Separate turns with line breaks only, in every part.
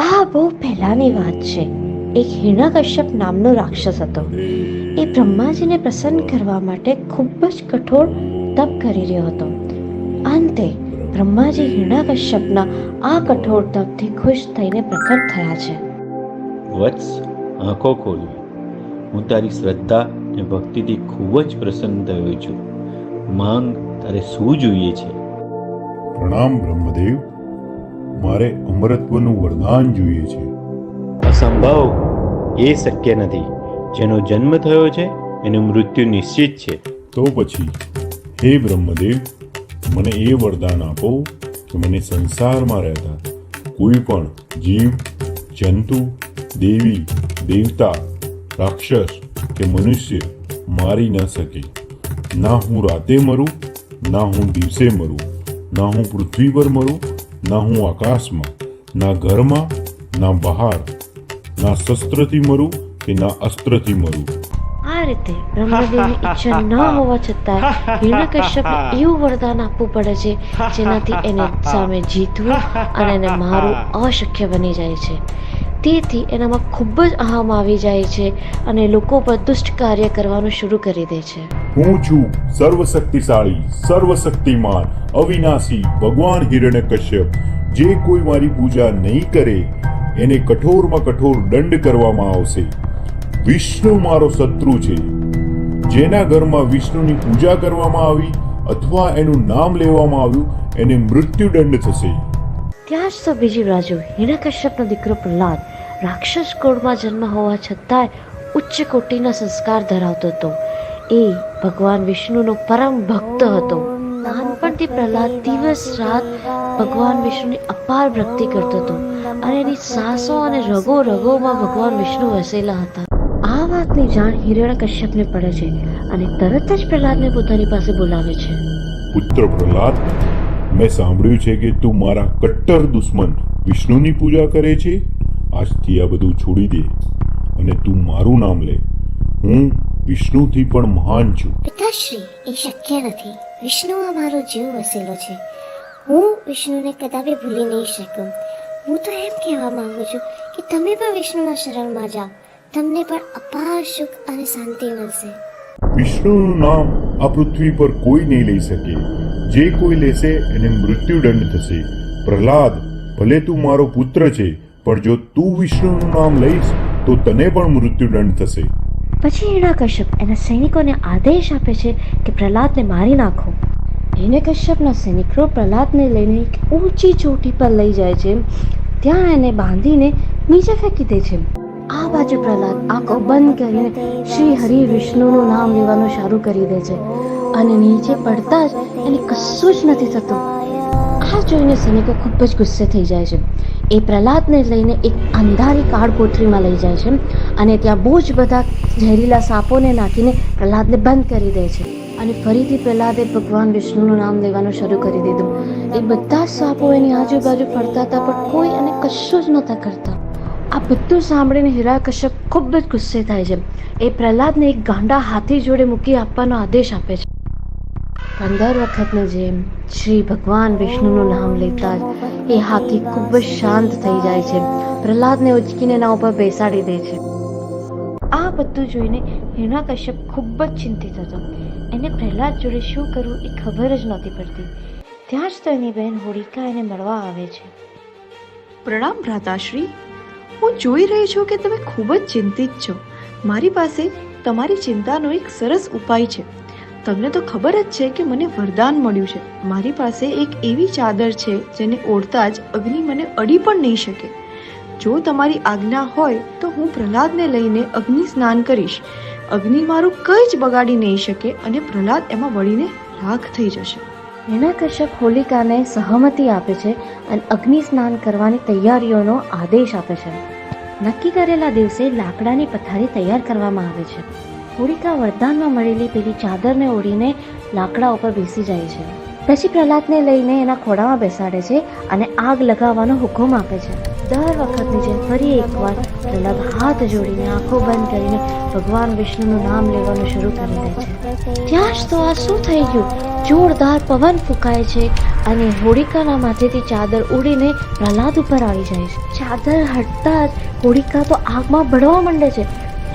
આ બહુ પહેલાની વાત છે. એક હિરણ્યકશ્યપ નામનો રાક્ષસ હતો. એ બ્રહ્માજીને પ્રસન્ન કરવા માટે ખૂબ જ કઠોર તપ કરી રહ્યો હતો. અંતે બ્રહ્માજી હિરણ્યકશ્યપના આ કઠોર તપથી ખુશ થઈને પ્રકટ થયા છે.
વત્સ આંખો ખોલી. હું તારી શ્રદ્ધા અને ભક્તિથી ખૂબ જ પ્રસન્ન થયો છું. માંગ તારે શું જોઈએ છે?
પ્રણામ બ્રહ્મદેવ. મારે અમરત્વનું વરદાન જોઈએ છે.
અસંભવ. એ શક્ય નથી. જેનો જન્મ થયો છે એનું મૃત્યુ નિશ્ચિત છે.
તો પછી હે બ્રહ્મદેવ મને એ વરદાન આપો કે મને સંસારમાં રહેતા કોઈ પણ જીવ જંતુ દેવી દેવતા રાક્ષસ કે મનુષ્ય મારી ન શકે. ના હું રાતે મરું ના હું દિવસે મરું ના હું પૃથ્વી પર મરું ના હું આકાશમાં, ના ઘરમાં, ના બહાર, ના શસ્ત્રથી મરું કે ના અસ્ત્રથી મરું?
આ રીતે બ્રહ્મદેવની ઈચ્છા ન હોવા છતાં હિરણ્યકશ્યપને એવું વરદાન આપવું પડે છે, જેનાથી એને સામે જીતવું અને એને મારવું અશક્ય બની જાય છે. તેથી એનામાં ખૂબ જ અહમ આવી જાય છે અને લોકો પર દુષ્ટ કાર્ય કરવાનું શરૂ કરી દે છે.
હું છું સર્વશક્તિશાળી, સર્વશક્તિમાન, અવિનાશી ભગવાન હિરણ્યકશ્યપ. જે કોઈ મારી પૂજા નહીં કરે, એને કઠોરમાં કઠોર દંડ કરવામાં આવશે. વિષ્ણુ મારો શત્રુ છે. જેના ઘરમાં વિષ્ણુની પૂજા કરવામાં આવી અથવા એનું નામ લેવામાં આવ્યું, એને મૃત્યુદંડ થશે.
ત્યાં જ તો બીજી બાજુ. હિરણ્યકશ્યપનો દીકરો પ્રહલાદ રાક્ષસ કુળમાં જન્મ હોવા છતાંય ઉચ્ચ કોટીના સંસ્કાર ધરાવતો હતો. એ ભગવાન વિષ્ણુનો પરમ ભક્ત હતો. નાનપણથી પ્રહલાદ દિવસ રાત ભગવાન વિષ્ણુની અપાર ભક્તિ કરતો હતો અને એની સાસો અને રગો રગોમાં ભગવાન વિષ્ણુ વસેલા હતા. આ વાતની જાણ હિરણ્યકશ્યપને પડે છે અને તરત જ પ્રહલાદને પોતાની પાસે બોલાવે છે.
પુત્ર પ્રહલાદ મેં સાંભળ્યું છે કે તું મારા કટ્ટર દુશ્મન વિષ્ણુની પૂજા કરે છે? આજથી આ બધું છોડી દે અને તું મારું નામ લે. હું વિષ્ણુથી પણ મહાન છું.
પિતાશ્રી, એ શક્ય નથી. વિષ્ણુમાં મારો જીવ વસેલો છે. હું વિષ્ણુને કદાપી ભૂલી નહીં શકું. હું તો એમ કહેવા માંગુ છું કે તમે પણ વિષ્ણુના શરણમાં જાઓ. તમને પણ અપાર સુખ અને શાંતિ મળશે.
વિષ્ણુનું નામ આ પૃથ્વી પર કોઈ નહીં લઈ શકે. જે કોઈ લેશે એને મૃત્યુદંડ થશે. પ્રહલાદ, ભલે તું મારો પુત્ર છે, પણ જો તું વિષ્ણુનું નામ લઈશ, તો તને પણ મૃત્યુદંડ થશે.
પછી હિરણ્યકશ્યપ એના સૈનિકોને આદેશ આપે છે કે પ્રહલાદને મારી નાખો. હિરણ્યકશ્યપના સૈનિકો પ્રહલાદને લઈને એક ઊંચી ચોટી પર લઈ જાય છે. ત્યાં એને બાંધીને નીચે ફેંકી દે છે. આ બાજુ પ્રહલાદ આંખો બંધ કરીને શ્રી હરિ વિષ્ણુનું નામ લેવાનું શરૂ કરી દે છે. અને નીચે પડતા જ એને કશું જ નથી થતું. આ જોઈને સૈનિકો ખૂબ જ ગુસ્સે થઈ જાય છે. એ પ્રહલાદને લઈને એક અંધારી કાળ કોઠરીમાં લઈ જાય છે અને ત્યાં બહુ જ બધા ઝેરીલા સાપોને નાખીને પ્રહલાદને બંધ કરી દે છે. અને ફરીથી પ્રહલાદે ભગવાન વિષ્ણુનું નામ લેવાનું શરૂ કરી દીધું. એ બધા સાપો એની આજુબાજુ ફરતા હતા પણ કોઈ એને કશું જ નહોતા કરતા. આ બધું સાંભળીને હિરાકશ્યપ ખૂબ જ ગુસ્સે થાય છે. એ પ્રહલાદને એક ગાંડા હાથી જોડે મૂકી આપવાનો આદેશ આપે છે. પંદર વખતની જેમ શ્રી ભગવાન વિષ્ણુનું નામ લેતા જ એ હાથી ખૂબ જ શાંત થઈ જાય છે. પ્રહલાદને ઉચકીને એના ઉપર બેસાડી દે છે. આ બધું જોઈને હિરણ્યકશ્યપ ખૂબ જ ચિંતિત હતો. એને પ્રહલાદ જોડે શું કરવું એ ખબર જ નહોતી પડતી. ત્યાં જ તો એની બહેન હોળિકા એને મળવા આવે છે.
પ્રણામ ભ્રાતાશ્રી હું જોઈ રહી છું કે તમે ખૂબ જ ચિંતિત છો. મારી પાસે તમારી ચિંતાનો એક સરસ ઉપાય છે. તમને તો ખબર જ છે કે મને વરદાન મળ્યું છે. મારી પાસે એક એવી ચાદર છે જેને ઓઢતા જ અગ્નિ મને અડી પણ નહીં શકે. જો તમારી આજ્ઞા હોય તો હું પ્રહલાદને લઈને અગ્નિ સ્નાન કરીશ. અગ્નિ મારું કંઈ જ બગાડી નહીં શકે અને પ્રહલાદ એમાં વળીને રાખ થઈ જશે.
હિરણ્યકશ્યપ હોલિકાને સહમતિ આપે છે અને અગ્નિ સ્નાન કરવાની તૈયારીઓનો આદેશ આપે છે. નક્કી કરેલા દિવસે લાકડાની પથારી તૈયાર કરવામાં આવે છે. હોલિકા વરદાનમાં મળેલી પેલી ચાદરને ઓઢીને લાકડા ઉપર બેસી જાય છે. પછી પ્રહલાદને લઈને એના ખોડામાં બેસાડે છે અને આગ લગાવવાનો હુકમ આપે છે. દર વખતની જેમ ફરી એકવાર પ્રહલાદ હાથ જોડીને આંખો બંધ કરીને ભગવાન વિષ્ણુનું નામ લેવાનું શરૂ કરી દે છે. ત્યાં જ તો આ શું થઈ ગયું? જોરદાર પવન ફૂંકાય છે અને હોળિકાના માથેથી ચાદર ઉડીને પ્રહલાદ ઉપર આવી જાય છે. ચાદર હટતા જ હોળિકા તો આગમાં ભળવા માંડે છે.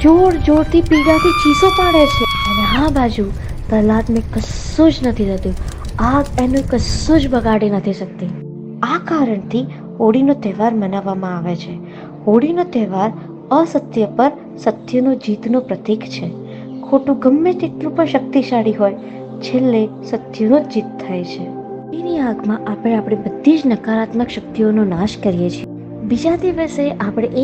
જોર જોરથી પીડાથી ચીસો પાડે છે. અને આ બાજુ પ્રહલાદને કશું જ નથી થતું. આગ એનું કશું જ બગાડી નથી શકતી. આ કારણથી હોળીનો તહેવાર મનાવવામાં આવે છે. હોળીનો તહેવાર અસત્ય પર સત્યનો જીતનું પ્રતીક છે. ખોટું ગમે તેટલું પણ શક્તિશાળી હોય, છેલ્લે સત્યનો જીત થાય છે. એની આગમાં આપણે આપણી બધી જ નકારાત્મક શક્તિઓનો નાશ કરીએ છીએ. બીજા દિવસે આપણે એક